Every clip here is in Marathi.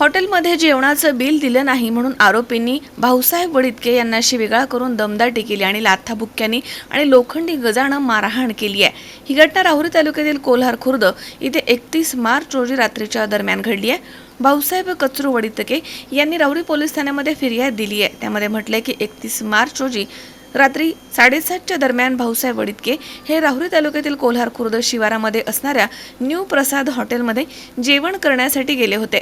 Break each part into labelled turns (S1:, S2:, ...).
S1: हॉटेलमध्ये जेवणाचं बिल दिलं नाही म्हणून आरोपींनी भाऊसाहेब वडितके यांना शिवेगाळा करून दमदाटी केली आणि लाथाबुक्क्यांनी आणि लोखंडी गजानं मारहाण केली आहे. ही घटना राहुरी तालुक्यातील कोल्हार खुर्द इथे एकतीस मार्च रोजी रात्रीच्या दरम्यान घडली आहे. भाऊसाहेब कचरू वडितके यांनी राहुरी पोलीस ठाण्यामध्ये फिर्याद दिली आहे. त्यामध्ये म्हटलंय की एकतीस मार्च रोजी रात्री साडेसातच्या दरम्यान भाऊसाहेब वडितके हे राहुरी तालुक्यातील कोल्हार खुर्द शिवारामध्ये असणाऱ्या न्यू प्रसाद हॉटेलमध्ये जेवण करण्यासाठी गेले होते.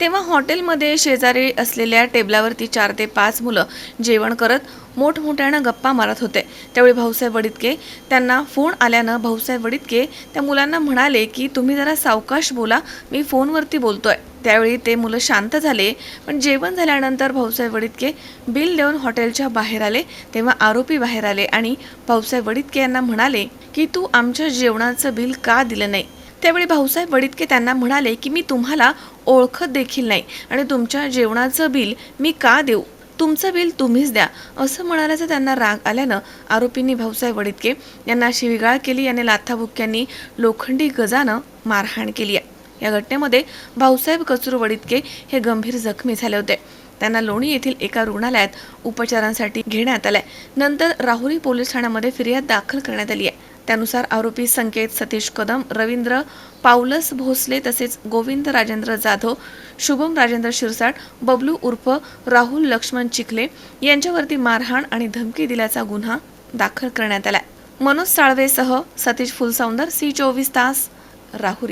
S1: तेव्हा हॉटेलमध्ये शेजारी असलेल्या टेबलावरती चार ते पाच मुलं जेवण करत मोठमोठ्यानं गप्पा मारत होते. त्यावेळी भाऊसाहेब वडितके त्यांना फोन आल्यानं भाऊसाहेब वडितके त्या मुलांना म्हणाले की तुम्ही जरा सावकाश बोला मी फोनवरती बोलतोय. त्यावेळी ते मुलं शांत झाले. पण जेवण झाल्यानंतर भाऊसाहेब वडितके बिल देऊन हॉटेलच्या बाहेर आले. तेव्हा आरोपी बाहेर आले आणि भाऊसाहेब वडितके यांना म्हणाले की तू आमच्या जेवणाचं बिल का दिलं नाही? त्यावेळी भाऊसाहेब वडितके त्यांना म्हणाले की मी तुम्हाला ओळखत देखील नाही आणि तुमच्या जेवणाचं बिल मी का देऊ? तुमचं बिल तुम्हीच द्या. असं म्हणाल्याचा त्यांना राग आल्यानं आरोपींनी भाऊसाहेब वडितके यांना शिविगाळ केली आणि लाथाबुक्क्यांनी लोखंडी गजानं मारहाण केली आहे. या घटनेमध्ये भाऊसाहेब कचरू वडितके हे गंभीर जखमी झाले होते. त्यांना लोणी येथील एका रुग्णालयात उपचारांसाठी घेण्यात आलंय. नंतर राहुरी पोलीस ठाण्यामध्ये फिर्याद दाखल करण्यात आली आहे. त्यानुसार आरोपी संकेत सतीश कदम रवींद्र पावलस भोसले तसेच गोविंद राजेंद्र जाधव शुभम राजेंद्र शिरसाट बबलू उर्फ राहुल लक्ष्मण चिखले यांच्यावरती मारहाण आणि धमकी दिल्याचा गुन्हा दाखल करण्यात आलाय. मनोज साळवेसह सतीश फुलसौंदर सी चोवीस तास राहुरी.